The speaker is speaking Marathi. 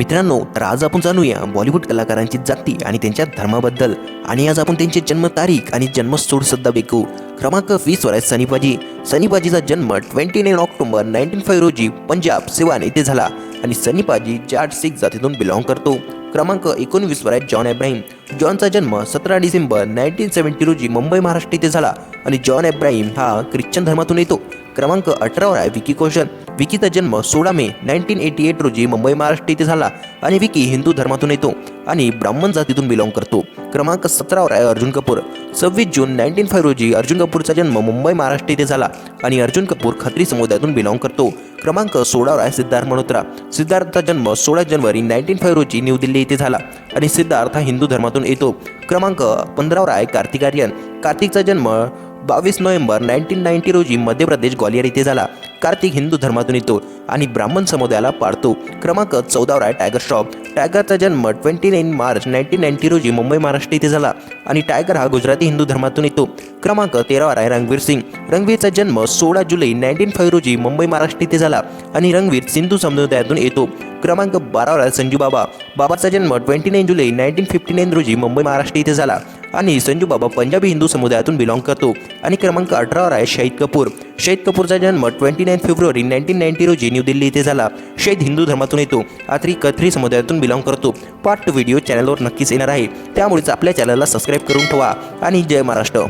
मित्रांनो तर आज आपण जाणूया बॉलिवूड कलाकारांची जाती आणि त्यांच्या धर्माबद्दल. आणि आज आपण त्यांची जन्मतारीख आणि जन्मस्थळ सुद्धा बेकू क्रमांक वीसवर आहे सनीबाजी. सनीबाजीचा जन्म twenty nine October nineteen five रोजी पंजाब सिवान येथे झाला. आणि सनीबाजी जाट सिख जातीतून बिलॉंग करतो. क्रमांक एकोणवीसवर आहे जॉन एब्राहिम. जॉनचा जन्म सतरा डिसेंबर नाईन्टीन सेवन्टी रोजी मुंबई महाराष्ट्र येथे झाला. आणि जॉन एब्राहिम हा ख्रिश्चन धर्मातून येतो. क्रमांक अठरावर आहे विकी कौशल. विकीचा जन्म सोळा मे नाईन्टीन एटी एट रोजी मुंबई महाराष्ट्र येथे झाला आणि विकी हिंदू धर्मातून येतो आणि ब्राह्मण जातीतून बिलॉंग करतो. क्रमांक सतरावर आहे अर्जुन कपूर. सव्वीस जून नाईन्टीन फाईव्ह रोजी अर्जुन कपूरचा जन्म मुंबई महाराष्ट्र येथे झाला आणि अर्जुन कपूर खत्री समुदायातून बिलॉंग करतो. क्रमांक सोळावर आहे सिद्धार्थ मल्होत्रा. सिद्धार्थचा जन्म सोळा जानेवारी नाईन्टीन फाईव्ह रोजी न्यू दिल्ली येथे झाला आणि सिद्धार्थ हा हिंदू धर्मातून येतो. क्रमांक पंधरावर आहे कार्तिक आर्यन. कार्तिकचा जन्म बावीस नोव्हेंबर नाईन्टीन नाईन्टी रोजी मध्य प्रदेश ग्वालियर येथे झाला. कार्तिक हिंदू धर्मातून येतो आणि ब्राह्मण समुदायाला पाळतो क्रमांक चौदावर आहे टायगर श्रॉफ टायगरचा जन्म twenty nine March nineteen ninety रोजी मुंबई महाराष्ट्र येथे झाला आणि टायगर हा गुजराती हिंदू धर्मातून येतो. क्रमांक तेरावर आहे रणवीर सिंग. रणवीरचा जन्म सोळा जुलै नाईन्टीन फाईव्ह रोजी मुंबई महाराष्ट्र येथे झाला आणि रणवीर सिंधू समुदायातून येतो. क्रमांक बारावर आहे संजू बाबा. बाबाचा जन्म ट्वेंटी नाईन जुलै नाईन्टीन फिफ्टी नाईन रोजी मुंबई महाराष्ट्र येथे झाला. आणि संजू बाबा पंजाबी हिंदू समुदायातून बिलॉंग करतो. आणि क्रमांक अठरावर आहे शहीद कपूर. शहीद कपूरचा जन्म ट्वेंटी नाईन फेब्रुवारी नाईन्टीन नाईन्टी रोजी न्यू दिल्ली इथे झाला. शहीद हिंदू धर्मातून येतो. आत्री कथरी समुदायातून बिलॉंग करतो. पार्ट व्हिडिओ चॅनलवर नक्कीच येणार आहे. त्यामुळेच आपल्या चॅनलला सबस्क्राईब करून ठेवा. आणि जय महाराष्ट्र.